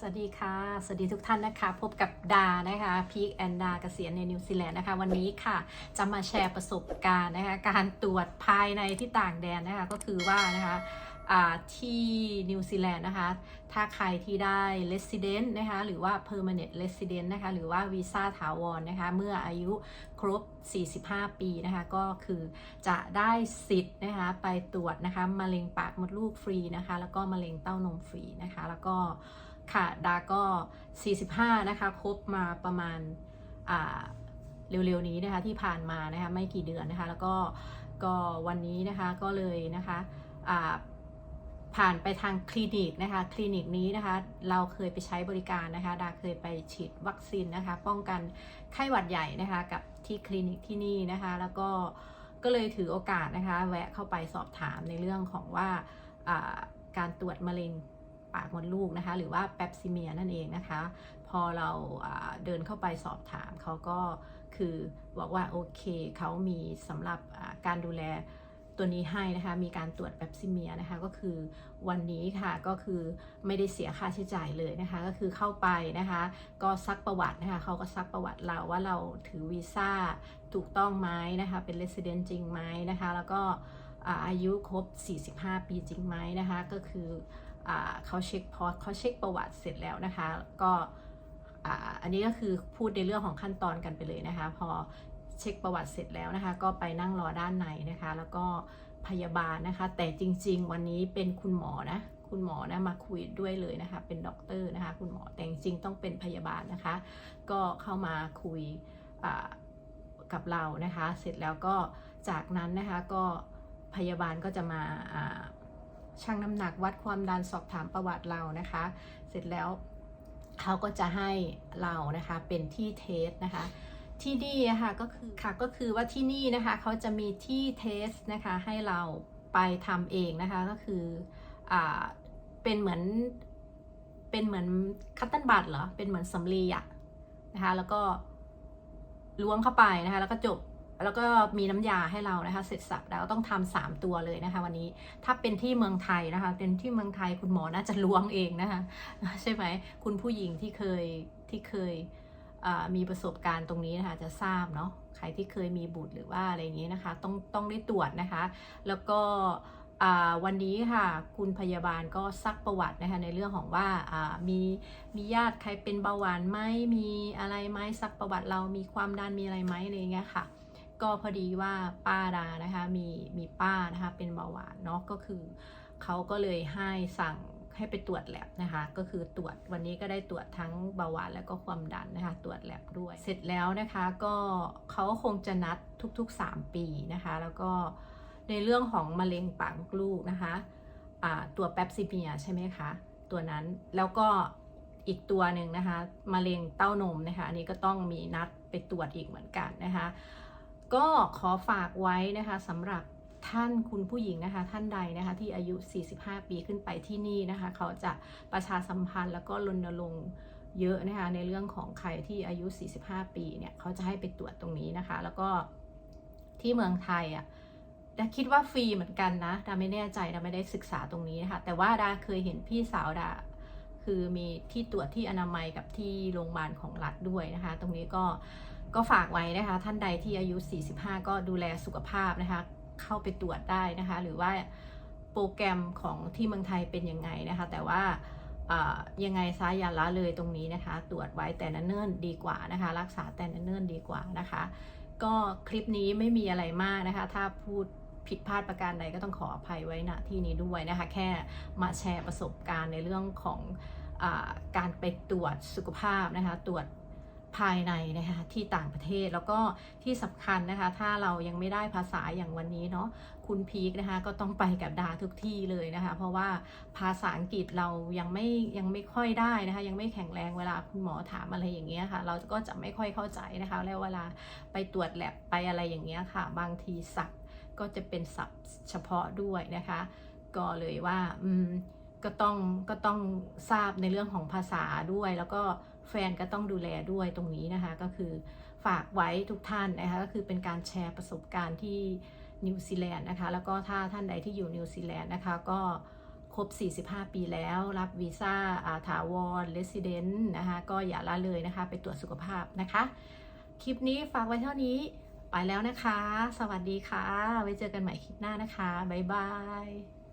สวัสดีค่ะ สวัสดีทุกท่านนะคะ พบกับดานะคะพีคแอนดาเกษียณในนิวซีแลนด์นะคะ วันนี้ค่ะจะมาแชร์ประสบการณ์นะคะ การตรวจภายในที่ต่างแดนนะคะ ก็คือว่านะคะที่นิวซีแลนด์นะคะ ถ้าใครที่ได้ resident นะคะ หรือว่า permanent resident นะคะ หรือว่าวีซ่าถาวรนะคะ เมื่ออายุครบ 45 ปีนะคะ ก็คือจะได้สิทธิ์นะคะ ไปตรวจนะคะ มะเร็งปากมดลูกฟรีนะคะ แล้วก็มะเร็งเต้านมฟรีนะคะ แล้วก็ ค่ะ ดาก็ 45 นะคะ ครบมาประมาณอ่าเร็วๆนี้นะคะที่ผ่านมานะคะไม่กี่เดือนนะคะ แล้วก็ก็วันนี้นะคะก็เลยนะคะอ่าผ่านไปทางคลินิกนะคะคลินิกนี้นะคะเราเคยไปใช้บริการนะคะดาเคยไปฉีดวัคซีนนะคะ ป้องกันไข้หวัดใหญ่นะคะกับที่คลินิกที่นี่นะคะ แล้วก็ก็เลยถือโอกาสนะคะ แวะเข้าไปสอบถามในเรื่องของว่าอ่าการตรวจมะเร็ง ปากมดลูกนะคะ หรือว่าแปปซิเมียนั่นเองนะคะ พอเราเดินเข้าไปสอบถามเขาก็คือบอกว่าโอเคเขามีสำหรับการดูแลตัวนี้ให้นะคะ มีการตรวจแปปซิเมียนะคะ ก็คือวันนี้ค่ะ ก็คือไม่ได้เสียค่าใช้จ่ายเลยนะคะ ก็คือเข้าไปนะคะ ก็ซักประวัตินะคะ เขาก็ซักประวัติเราว่าเราถือวีซ่าถูกต้องไหมนะคะ เป็น resident จริงไหมนะคะ แล้วก็อายุครบ 45 ปีจริงไหมนะคะ ก็คือ เขาเช็คพอเขาเช็คประวัติเสร็จแล้วนะคะ ก็อันนี้ก็คือพูดในเรื่องของขั้นตอนกันไปเลยนะคะ พอเช็คประวัติเสร็จแล้วนะคะ ก็ไปนั่งรอด้านในนะคะ แล้วก็พยาบาลนะคะ แต่จริง ๆ วันนี้เป็นคุณหมอนะคุณหมอนะมาคุยด้วยเลยนะคะ เป็นด็อกเตอร์นะคะ คุณหมอแต่จริงๆต้องเป็นพยาบาลนะคะ ก็เข้ามาคุยกับเรานะคะ เสร็จแล้วก็จากนั้นนะคะก็พยาบาลก็จะมา ชั่งน้ำหนักวัดความดันสอบถามประวัติเรานะคะ เสร็จแล้วเขาก็จะให้เรานะคะเป็นที่เทสนะคะ ที่นี่นะคะก็คือค่ะก็คือว่าที่นี่นะคะเขาจะมีที่เทสนะคะให้เราไปทำเองนะคะก็คืออ่าเป็นเหมือนเป็นเหมือนคัตตันบัตเหรอเป็นเหมือนสำลีอะนะคะแล้วก็ล้วงเข้าไปนะคะแล้วก็จบ แล้วก็มีน้ำยาให้เรานะคะ เสร็จสับแล้วต้องทำสามตัวเลยนะคะ วันนี้ถ้าเป็นที่เมืองไทยนะคะ เป็นที่เมืองไทยคุณหมอน่าจะล้วงเองนะคะ ใช่ไหมคุณผู้หญิงที่เคยที่เคยมีประสบการณ์ตรงนี้นะคะจะทราบเนาะใครที่เคยมีบุตรหรือว่าอะไรอย่างนี้นะคะ ต้องต้องได้ตรวจนะคะ แล้วก็วันนี้ค่ะ คุณพยาบาลก็ซักประวัตินะคะในเรื่องของว่าอ่ามีมีญาติใครเป็นเบาหวานไหมมีอะไรไหมซักประวัติเรามีความดันมีอะไรไหมอะไรอย่างเงี้ยค่ะ ก็พอดีว่าป้าดานะคะมีมีป้านะคะเป็นเบาหวานเนาะก็คือเขาก็เลยให้สั่งให้ไปตรวจแลบนะคะ ก็คือตรวจวันนี้ก็ได้ตรวจทั้งเบาหวานแล้วก็ความดันนะคะ ตรวจแลบด้วย เสร็จแล้วนะคะก็เขาคงจะนัดทุก ๆ 3 ปีนะคะ แล้วก็ในเรื่องของมะเร็งปากลูกนะคะตัวแปปซิเมียใช่ไหมคะ ตัวนั้นแล้วก็อีกตัวหนึ่งนะคะมะเร็งเต้านมนะคะ อันนี้ก็ต้องมีนัดไปตรวจอีกเหมือนกันนะคะ ก็ขอฝากไว้นะคะสำหรับท่านคุณผู้หญิงนะคะท่านใดนะคะที่อายุ 45 ปีขึ้นไปที่นี่นะคะเขาจะประชาสัมพันธ์แล้วก็รณรงค์เยอะนะคะในเรื่องของใครที่อายุ 45 ปีเนี่ยเขาจะให้ไปตรวจตรงนี้นะคะ แล้วก็ที่เมืองไทยอะดาคิดว่าฟรีเหมือนกันนะดาไม่แน่ใจดาไม่ได้ศึกษาตรงนี้นะคะแต่ว่าดาเคยเห็นพี่สาวดาคือมีที่ตรวจที่อนามัยกับที่โรงพยาบาลของรัฐด้วยนะคะ ตรงนี้ก็ ก็ฝากไว้นะคะ ท่านใดที่อายุ 45 ก็ดูแลสุขภาพนะคะ เข้าไปตรวจได้นะคะ หรือว่าโปรแกรมของที่เมืองไทยเป็นยังไงนะคะ แต่ว่ายังไงซะอย่าละเลยตรงนี้นะคะ ตรวจไว้แต่นเนิ่นดีกว่านะคะ รักษาแต่นเนิ่นดีกว่านะคะ ก็คลิปนี้ไม่มีอะไรมากนะคะ ถ้าพูดผิดพลาดประการใดก็ต้องขออภัยไว้ณที่นี้ด้วยนะคะ แค่มาแชร์ประสบการณ์ในเรื่องของอการไปตรวจสุขภาพนะคะ ตรวจ ภายในนะคะที่ต่างประเทศแล้วก็ที่สำคัญนะคะ ถ้าเรายังไม่ได้ภาษาอย่างวันนี้เนาะคุณพีคนะคะก็ต้องไปกับดาทุกที่เลยนะคะ เพราะว่าภาษาอังกฤษเรายังไม่ยังไม่ค่อยได้นะคะ ยังไม่แข็งแรงเวลาคุณหมอถามอะไรอย่างเงี้ยค่ะ เราก็จะไม่ค่อยเข้าใจนะคะ แล้วเวลาไปตรวจแลบไปอะไรอย่างเงี้ยค่ะ บางทีศัพท์ก็จะเป็นศัพท์เฉพาะด้วยนะคะ ก็เลยว่าอืมก็ต้องก็ต้องทราบในเรื่องของภาษาด้วยแล้วก็ แฟนก็ต้องดูแลด้วยตรงนี้นะคะ ก็คือฝากไว้ทุกท่านนะคะก็คือเป็นการแชร์ประสบการณ์ที่นิวซีแลนด์นะคะ แล้วก็ถ้าท่านใดที่อยู่นิวซีแลนด์นะคะ ก็ครบ 45 ปีแล้ว รับวีซ่าอาถาวรเลสซิเดนต์นะคะ ก็อย่าละเลยนะคะ ไปตรวจสุขภาพนะคะ คลิปนี้ฝากไว้เท่านี้ ไปแล้วนะคะ สวัสดีค่ะ ไว้เจอกันใหม่คลิปหน้านะคะ บ๊ายบาย